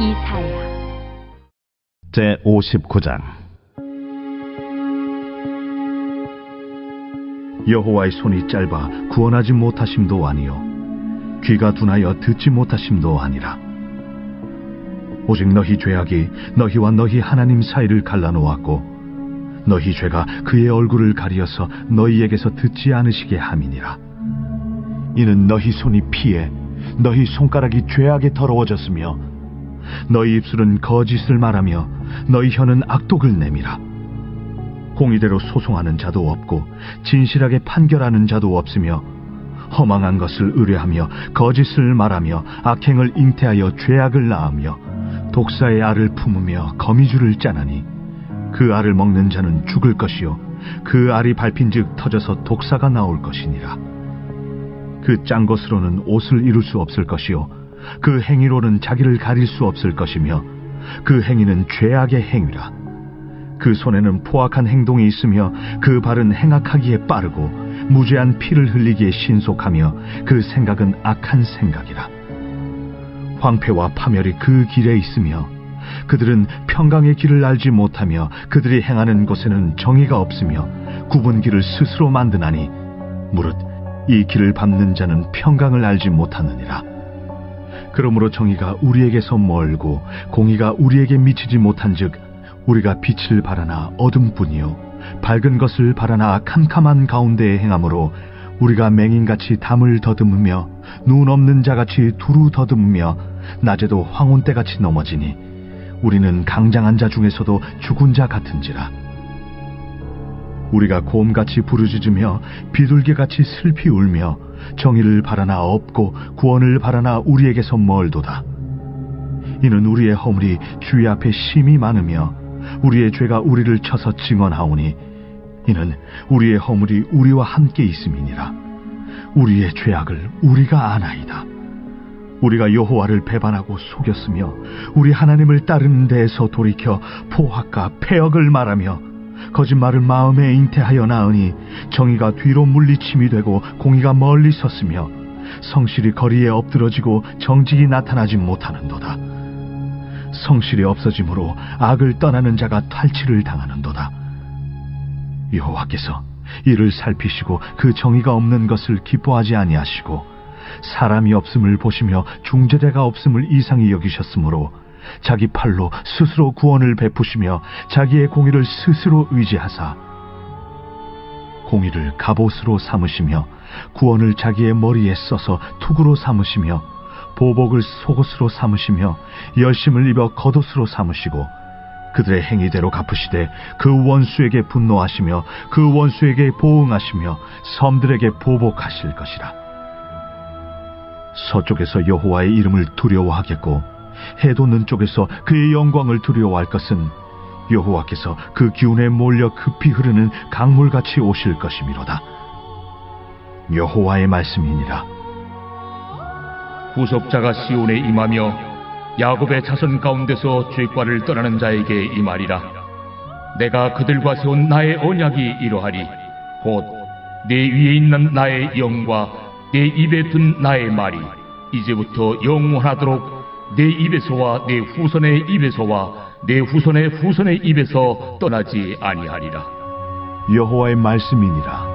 이사야. 제 59장. 여호와의 손이 짧아 구원하지 못하심도 아니요 귀가 둔하여 듣지 못하심도 아니라. 오직 너희 죄악이 너희와 너희 하나님 사이를 갈라놓았고 너희 죄가 그의 얼굴을 가리어서 너희에게서 듣지 않으시게 함이니라. 이는 너희 손이 피해 너희 손가락이 죄악에 더러워졌으며 너희 입술은 거짓을 말하며 너희 혀는 악독을 내밀어. 공의대로 소송하는 자도 없고 진실하게 판결하는 자도 없으며 허망한 것을 의뢰하며 거짓을 말하며 악행을 잉태하여 죄악을 낳으며 독사의 알을 품으며 거미줄을 짜나니 그 알을 먹는 자는 죽을 것이요 그 알이 밟힌즉 터져서 독사가 나올 것이니라. 그 짠 것으로는 옷을 이룰 수 없을 것이요 그 행위로는 자기를 가릴 수 없을 것이며 그 행위는 죄악의 행위라. 그 손에는 포악한 행동이 있으며 그 발은 행악하기에 빠르고 무죄한 피를 흘리기에 신속하며 그 생각은 악한 생각이라. 황폐와 파멸이 그 길에 있으며 그들은 평강의 길을 알지 못하며 그들이 행하는 곳에는 정의가 없으며 굽은 길을 스스로 만드나니 무릇 이 길을 밟는 자는 평강을 알지 못하느니라 그러므로 정의가 우리에게서 멀고 공의가 우리에게 미치지 못한즉 우리가 빛을 바라나 어둠뿐이요 밝은 것을 바라나 캄캄한 가운데에 행함으로 우리가 맹인같이 담을 더듬으며 눈 없는 자같이 두루 더듬으며 낮에도 황혼 때같이 넘어지니 우리는 강장한 자 중에서도 죽은 자 같은지라 우리가 곰같이 부르짖으며 비둘기같이 슬피 울며 정의를 바라나 없고 구원을 바라나 우리에게서 멀도다. 이는 우리의 허물이 주의 앞에 심이 많으며 우리의 죄가 우리를 쳐서 증언하오니 이는 우리의 허물이 우리와 함께 있음이니라. 우리의 죄악을 우리가 아나이다. 우리가 여호와를 배반하고 속였으며 우리 하나님을 따르는 데에서 돌이켜 포악과 폐역을 말하며 거짓말을 마음에 잉태하여 낳으니 정의가 뒤로 물리침이 되고 공의가 멀리 섰으며 성실이 거리에 엎드러지고 정직이 나타나지 못하는도다. 성실이 없어짐으로 악을 떠나는 자가 탈취를 당하는도다. 여호와께서 이를 살피시고 그 정의가 없는 것을 기뻐하지 아니하시고 사람이 없음을 보시며 중재자가 없음을 이상히 여기셨으므로 자기 팔로 스스로 구원을 베푸시며 자기의 공의를 스스로 의지하사 공의를 갑옷으로 삼으시며 구원을 자기의 머리에 써서 투구로 삼으시며 보복을 속옷으로 삼으시며 열심을 입어 겉옷으로 삼으시고 그들의 행위대로 갚으시되 그 원수에게 분노하시며 그 원수에게 보응하시며 섬들에게 보복하실 것이라. 서쪽에서 여호와의 이름을 두려워하겠고 해 돋는 쪽에서 그의 영광을 두려워할 것은 여호와께서 그 기운에 몰려 급히 흐르는 강물같이 오실 것이미로다. 여호와의 말씀이니라. 구속자가 시온에 임하며 야곱의 자손 가운데서 죄과를 떠나는 자에게 임하리라. 내가 그들과 세운 나의 언약이 이러하리. 곧 내 위에 있는 나의 영과 내 입에 든 나의 말이 이제부터 영원하도록 내 입에서와 내 후손의 입에서와 내 후손의 후손의 입에서 떠나지 아니하리라. 여호와의 말씀이니라.